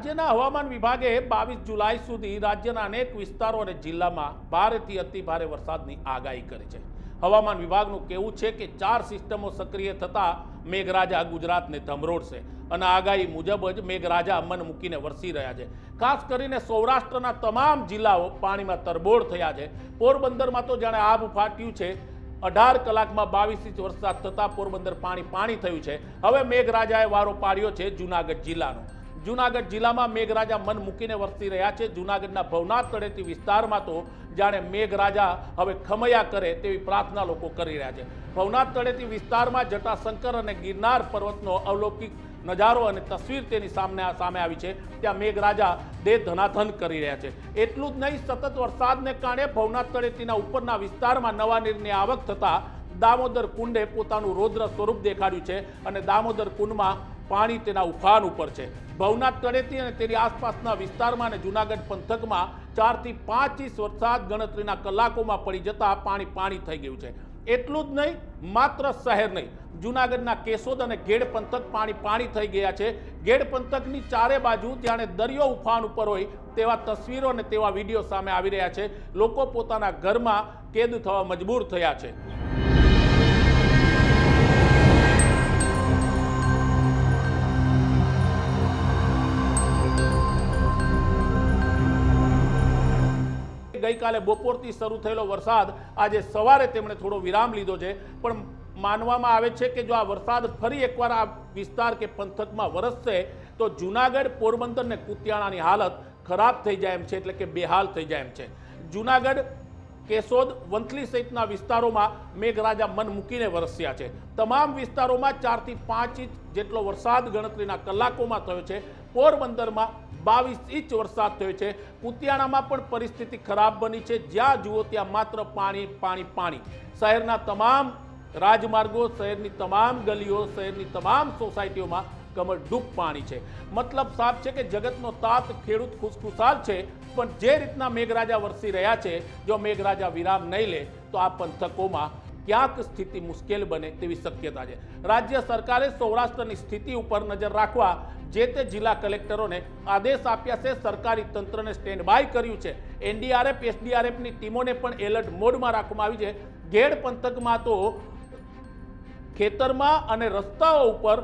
રાજ્યના હવામાન વિભાગે બાવીસ જુલાઈ સુધી રાજ્યના અનેક વિસ્તારો અને જિલ્લામાં ભારેથી અતિ ભારે વરસાદની આગાહી કરી છે. હવામાન વિભાગનું કહેવું છે કે ચાર સિસ્ટમો સક્રિય થતાં મેઘરાજા ગુજરાતને ધમરોડશે અને આગાહી મુજબ જ મેઘરાજા મન મૂકીને વરસી રહ્યા છે. ખાસ કરીને સૌરાષ્ટ્રના તમામ જિલ્લાઓ પાણીમાં તરબોળ થયા છે. પોરબંદરમાં તો જાણે આબ ફાટ્યું છે. અઢાર કલાકમાં બાવીસ ઇંચ વરસાદ થતાં પોરબંદર પાણી પાણી થયું છે. હવે મેઘરાજાએ વારો પાડ્યો છે જુનાગઢ જિલ્લાનો. જુનાગઢ જિલ્લામાં મેઘરાજા મન મૂકીને વરસી રહ્યા છે. જુનાગઢના ભવનાથ તળેટી વિસ્તારમાં તો જાણે મેઘરાજા હવે ખમૈયા કરે તેવી પ્રાર્થના લોકો કરી રહ્યા છે. ભવનાથ તળેટી વિસ્તારમાં જટાશંકર અને ગિરનાર પર્વતનો અવલૌકિક નજારો અને તસવીર તેની સામે સામે આવી છે. ત્યાં મેઘરાજા દે ધનાધન કરી રહ્યા છે. એટલું જ નહીં, સતત વરસાદને કારણે ભવનાથ તળેટીના ઉપરના વિસ્તારમાં નવા નીરની આવક થતાં દામોદર કુંડે પોતાનું રૌદ્ર સ્વરૂપ દેખાડ્યું છે અને દામોદર કુંડમાં પાણી તેના ઉફાન ઉપર છે. ભવનાથ તળેટી અને તેની આસપાસના વિસ્તારમાં અને જુનાગઢ પંથકમાં ચારથી પાંચ ઇંચ વરસાદ ગણતરીના કલાકોમાં પડી જતા પાણી પાણી થઈ ગયું છે. એટલું જ નહીં, માત્ર શહેર નહીં, જુનાગઢના કેશોદ અને ગેડ પંથક પાણી પાણી થઈ ગયા છે. ગેડ પંથકની ચારે બાજુ જાણે દરિયો ઉફાન ઉપર હોય તેવા તસવીરો અને તેવા વીડિયો સામે આવી રહ્યા છે. લોકો પોતાના ઘરમાં કેદ થવા મજબૂર થયા છે. ગઈકાલે બપોરથી શરૂ થયેલો વરસાદ આજે સવારે તેમણે થોડો વિરામ લીધો છે. પણ માનવામાં આવે છે કે જો આ વરસાદ ફરી એકવાર આ વિસ્તાર કે પંથકમાં વરસશે, તો જુનાગઢ, પોરબંદર ને કુતિયાણાની હાલત ખરાબ થઈ જાય એમ છે, એટલે કે બેહાલ થઈ જાય એમ છે. જુનાગઢ, કેશોદ, વંથલી સહિતના વિસ્તારોમાં મેઘરાજા મન મૂકીને વરસ્યા છે. તમામ વિસ્તારોમાં ચારથી પાંચ ઇંચ જેટલો વરસાદ ગણતરીના કલાકોમાં થયો છે. પોરબંદરમાં બાવીસ ઇંચ વરસાદ થયો છે. કુતિયાણામાં પણ પરિસ્થિતિ ખરાબ બની છે. જ્યાં જુઓ ત્યાં માત્ર પાણી પાણી પાણી. શહેરના તમામ રાજમાર્ગો, શહેરની તમામ ગલીઓ, શહેરની તમામ સોસાયટીઓમાં કમરડૂબ પાણી છે. મતલબ સાફ છે કે જગતનો તાત, ખેડૂત ખુશખુશાલ છે, પણ જે રીતના મેઘરાજા વરસી રહ્યા છે, જો મેઘરાજા વિરામ નહીં લે, તો આ પંથકોમાં ક્યાંક સ્થિતિ મુશ્કેલ બને તેવી શક્યતા છે. રાજ્ય સરકારે સૌરાષ્ટ્રની સ્થિતિ ઉપર નજર રાખવા જે તે જિલ્લા કલેક્ટરોને આદેશ આપ્યા છે. સરકારી તંત્રને સ્ટેન્ડ બાય કર્યું છે. એનડીઆરએફ એસડીઆરએફની ટીમોને પણ એલર્ટ મોડમાં રાખવામાં આવી છે. ગેડ પંથકમાં તો ખેતરમાં અને રસ્તાઓ ઉપર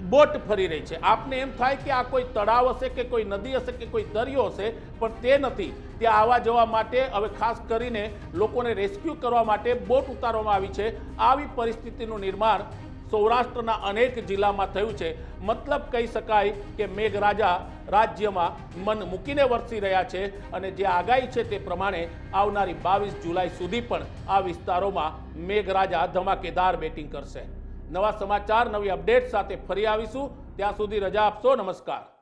બોટ ફરી રહી છે. આપને એમ થાય કે આ કોઈ તળાવ હશે કે કોઈ નદી હશે કે કોઈ દરિયો હશે, પણ તે નથી. ત્યાં આવવા જવા માટે હવે ખાસ કરીને લોકોને રેસ્ક્યુ કરવા માટે બોટ ઉતારવામાં આવી છે. આવી પરિસ્થિતિનું નિર્માણ સૌરાષ્ટ્રના અનેક જિલ્લામાં થયું છે. મતલબ કહી શકાય કે મેઘરાજા રાજ્યમાં મન મૂકીને વરસી રહ્યા છે અને જે આગાહી છે તે પ્રમાણે આવનારી બાવીસ જુલાઈ સુધી પણ આ વિસ્તારોમાં મેઘરાજા ધમાકેદાર બેટિંગ કરશે. નવા સમાચાર નવી અપડેટ સાથે ફરી આવીશું. ત્યાં સુધી રજા આપશો. નમસ્કાર.